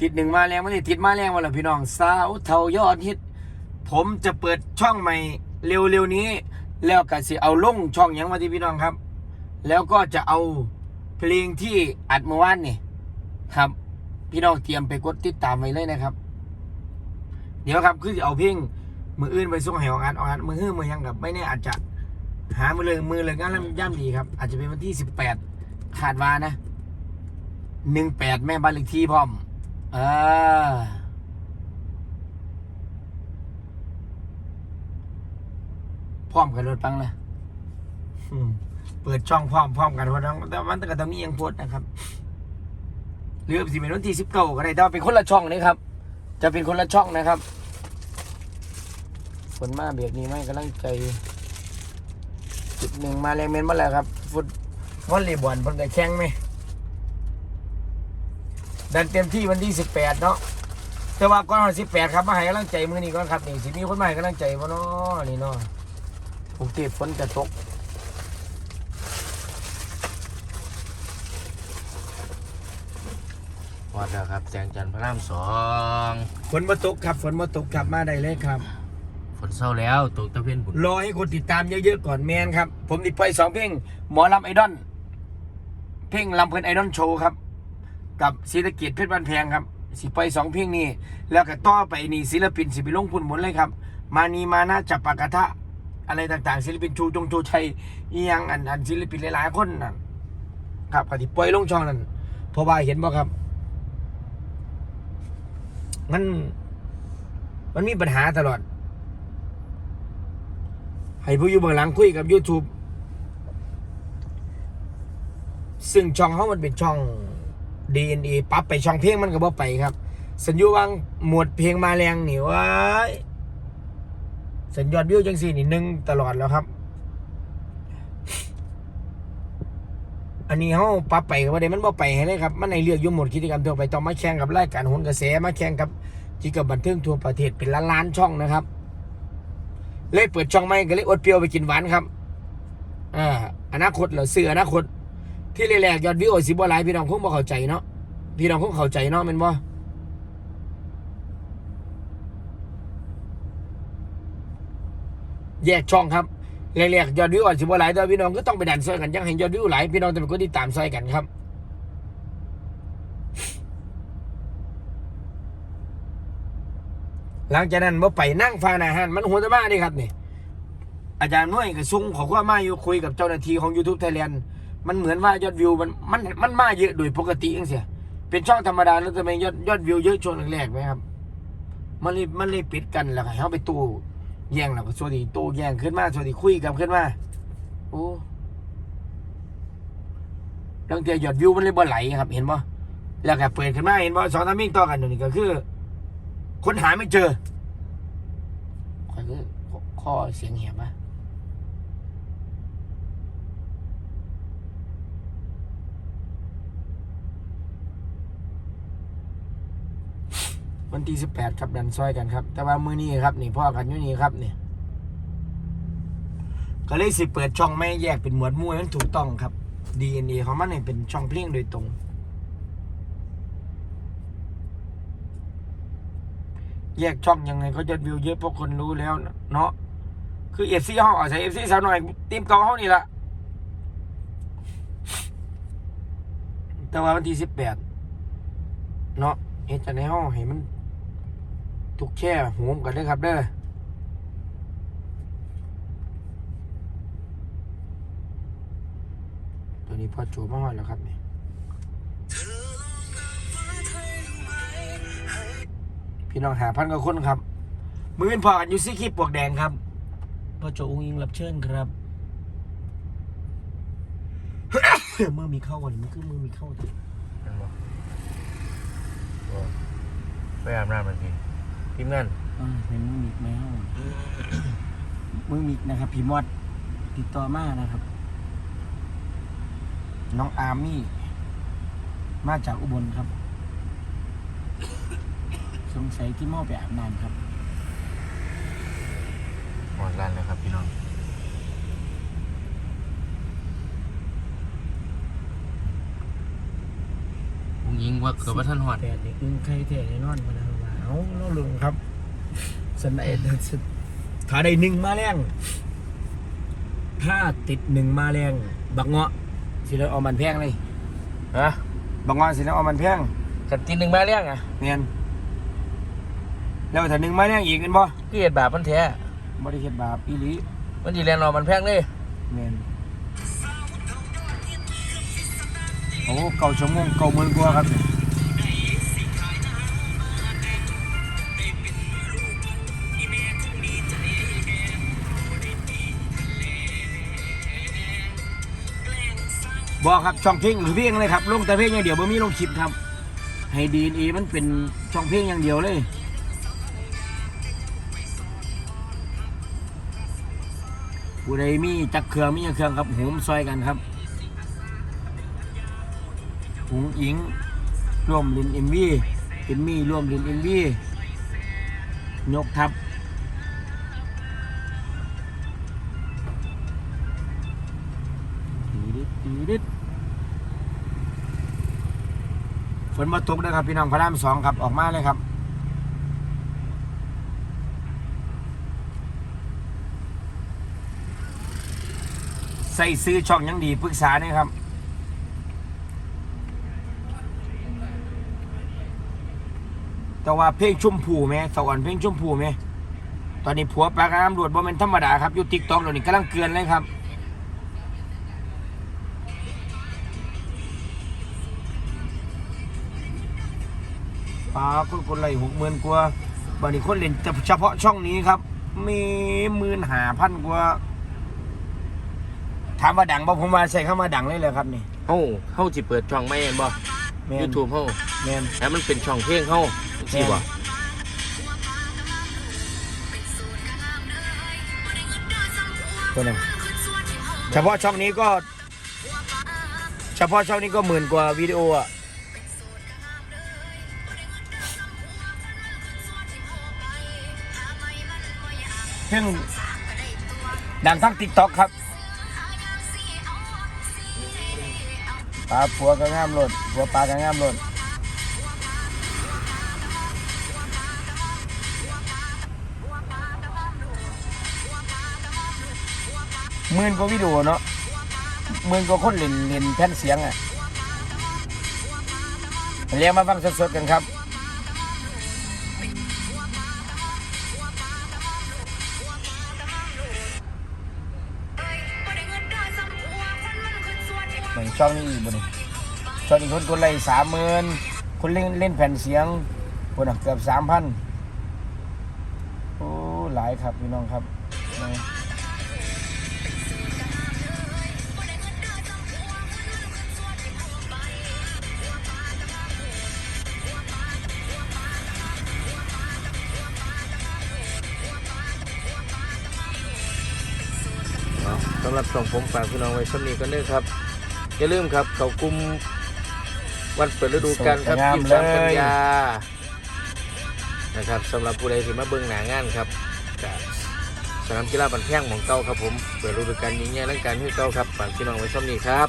ติดหนึ่งมาแรงไม่ได้ติดมาแรงมาแล้วพี่น้องสาวเทายอดฮิต ผมจะเปิดช่องใหม่เร็วๆนี้ แล้วก็สิเอาลงช่องยังมาที่พี่น้องครับ แล้วก็จะเอาเพลงที่อัดเมื่อวานนี่ครับ พี่น้องเตรียมไปกดติดตามไว้เลยนะครับ เดี๋ยวครับคือจะเอาเพลงมืออื่นไปส่งให้ออกงานออกงานมือฮื้อมือยังกับไม่แน่อาจจะหามือเลยมือเลยงานแล้วย่ำดีครับ อาจจะเป็นวันที่สิบแปดขาดวานะหนึ่งแปดแม่บ้านเลขที่พร้อม ออพร้อมกันรถปังเลยอืมเปิดช่องพร้อมพร้อมกันเพราะต้องแต่มันก็ต้องมียังโพสต์นะครับหรือสิเป็นวันที่สิบเก้าก็ได้แต่ว่าเป็นคนละช่องนี่ครับ จะเป็นคนละช่องนะครับฝนมาเบียกนี้ไหมกำลังใจ จุดหนึ่งมาแรงเมนมาแล้วครับ ฟุตวอลเลย์บอลเพิ่นก็แข่งไหม ดันเต็มที่วันที่สิบแปดเนาะแต่ว่าก่อนวันสิบแปดครับมาให้กำลังใจมือนี้ก่อนครับนี่สิมีคนมาให้กำลังใจบ่เนาะนี่เนาะกรุงเทพฝนจะตกวัดแล้วครับแสงจันทร์พระรามสองฝนมาตกครับฝนมาตกครับมาได้เลยครับฝนเศร้าแล้วตกตะเพียนบุญรอให้คนติดตามเยอะๆก่อนแมนครับ ผมติดไปสองเพลงหมอลำไอดอลเพลงลำเพลินไอดอลโชว์ครับ กับศิลกิจเพชรบ้านแพงครับ สิไปสองเพลงนี้ แล้วก็ต่อไปนี่ศิลปินสิไปลงพุนหมดเลยครับ มานีมานะจับปากกะทะอะไรต่างๆ ศิลปินชูจงชูชัยอียังอันอันศิลปินหลายๆคนน่ะครับก็ที่ปล่อยลงช่องนั้นเพราะว่าเห็นบ่ครับ มันมันมีปัญหาตลอด ให้ผู้อยู่เบื้องหลังคุยกับ YouTube ซึ่งช่องเขามันเป็นช่อง DNA ปรั๊บไปช่องเพลงมันก็บ่ไปครับ สัญญาวังหมวดเพลงมาแรงนี่ว้าสัญญาณวิวจังสี่นี่หนึ่งตลอดแล้วครับ อันนี้เขาปรับไปก็บ่ได้มันบ่ไปให้เลยครับ มันในเลือกยุ่หมดกิจกรรมทั่วไปต้องมาแข่งกับรายการโหนกระแสมาแข่งกับกิจกรรมบันเทิงทั่วประเทศเป็นล้านๆช่องนะครับ เลยเปิดช่องใหม่ก็เลยอดเปรี้ยวไปกินหวานครับอ่าอนาคตเหรอซื้ออนาคต ที่แรกๆยอดวิวสิบ่หลายพี่น้องคงบ่เข้าใจเนาะพี่น้องคงเข้าใจเนาะแม่นบ่แยกช่องครับแรกๆยอดวิวอาจสิบ่หลายแต่ว่าพี่น้องก็ต้องไปดันซอยกันยังให้ยอดวิวหลายพี่น้องจะเป็นคนที่ตามซอยกันครับหลังจากนั้นบ่ไปนั่งฟังอาหารมันหัวจะมาดิครับนี่ อาจารย์น้อยก็ส่งขอความมาอยู่คุยกับเจ้าหน้าที่ของ YouTube Thailand มันเหมือนว่ายอดวิวมันมันมันมาเยอะโดยปกติเองเสียเป็นช่องธรรมดาแล้วทำไมยอดยอดวิวเยอะช่วงแรกๆไหมครับ มันเลยมันเลยปิดกันแล้วให้เขาไปตู้แย่งแล้วก็สวัสดีตู้แย่งขึ้นมาสวัสดีคุยกันขึ้นมาโอ้ตั้งแต่ยอดวิวมันเลยบ่ไหลครับ เห็นป่แล้วก็เปิดขึ้นมาเห็นป่สองทามิ่งต่อกันอยู่นี่ก็คือค้นหาไม่เจอขอคือข้อเสียงเหียบอะ วันที่สิบแปดครับดันซอยกันครับ แต่ว่ามือนี้ครับนี่พ่อกันอยู่นี่ครับนี่ก็เลยสิเปิดช่องไม่แยกเป็นหมวดมู่มันถูกต้องครับ DNA ของมันเนี่ยเป็นช่องเพลงโดยตรง แยกช่องยังไงก็ยอดวิวเยอะเพราะคนรู้แล้ว เนาะคือเอฟซีห้องอาศัยเอฟซีสาวหน่อยทีมกองห้องนี่ละแต่ว่าวันที่สิบแปดเนาะเฮ็ดจะในห้องให้มัน ถูกแช่โหมกันเลยครับเด้อตัวนี้พอจูมาหอดแล้วครับนี่พี่น้องหาพันกว่าคนครับ มือเป็นพอกันอยู่ซี่ขี้ปวกแดงครับพ่อโจอุ้งอิงรับเชิญครับ เมื่อมีเข้าวันนี้มันคือมือมีเข้าแต่นั่นบ่บ่ไปอาบน้ำมันกิน ทีมงานอ่าเป็นมือมิกแมวมือมิกนะครับพี่มอดติดต่อมานะครับ น้องอาร์มี่ มาจากอุบลครับ สงสัยที่หม้อไปอาบน้ำครับหมดร้านเลยครับพี่น้องอุ้งยิงว่าเกิดว่าท่านหอดแปดนี่อึ้งไข่แท้แน่นอนพะนะว่า เอาเราลงครับสนเอ็ดถ้าได้หนึ่งมาแรงถ้าติดหนึ่งมาแรงบักเงาะสิเราเอามันแพงเลยฮะบักเงาะสิเราเอามันแพงกันตีหนึ่งมาเลี้ยงอะเนียนแล้วถ้าหนึ่งมาแรงอีกกันบ่เกลียดบาปมันแท้บริเฮ็ดบาปอีหลีมันดีแลนรอมันแพงเลยเนียนโอ้เก่าชั่วโมงเก่าหมื่นกว่าครับ บอกครับช่องเพลงหรือเพลงเลยครับลงแต่เพลงอย่างเดียวบ่มีลงคลิปครับ ให้ดีเอมันเป็นช่องเพลงอย่างเดียวเลยผู้ใดมีจักเครื่องมีจักเครื่องครับหุมซอยกันครับหุงอิงร่วมลินเอ็มวีเอ็มมี่ร่วมลินเอ็มวียกทับ ดิดฝนมาตกนะครับ พี่น้องพระรามสองครับออกมาเลยครับใส่ซื้อช่องยังดีปรึกษาเนี่ยครับแต่ว่าเพลงชุ่มผูไหมสวรรค์เพลงชุ่มผูไหมตอนนี้ผัวปลากระน้ำรวดบ่เป็นธรรมดาครับอยู่ติ๊กต็อกเดี๋ยวนี้กำลังเกลือนเลยครับ ปลาคนคนไล่หกหมื่นกว่าบางทีคนเล่นแต่เฉพาะช่องนี้ครับ มีหมื่นหาพันกว่าถามว่าดังบ่ผมว่าใส่เข้ามาดังเลยเลยครับนี่เฮาเฮาสิเปิดช่องไม่เห็นบ่แมยูทูบเฮาแม่นแล้วมันเป็นช่องเพลงเฮาสิบ่ตัวนึงเฉพาะช่องนี้ก็ เฉพาะช่องนี้ก็หมื่นกว่าวิดีโออะ เพิ่งดังทั้งติ๊กต็อกครับปลาผัวก็งามหลดผัวปลาก็งามหลดหมื่นกว่าวิดีโอเนาะหมื่นกว่าคนเล่นเล่นแผ่นเสียงอะเรียกมาฟังสดๆกันครับ หนช่องนี้อีกบ่นี่ช่องนี้คนกดไลค์สามหมื่นคนเล่นเล่นแผ่นเสียงคนเกือบสามพันโอ้หลายครับพี่น้องครับสำหรับช่งผมฝากพี่น้องไว้ช่วนี้กันเด้อครับ อย่าลืมครับ เขากลุ่มวันเปิดฤดูกาลครับสวยงามยี่สิบสามเลย กันยานะครับสำหรับผู้ใดที่มาเบิ่งหนางานครับจากสนามกีฬาบันแพงของเก่าครับผม เปิดฤดูกาลยิงใหญ่ร่างการให้เก่าครับฝากพี่น้องไว้ช่วนี้ครับ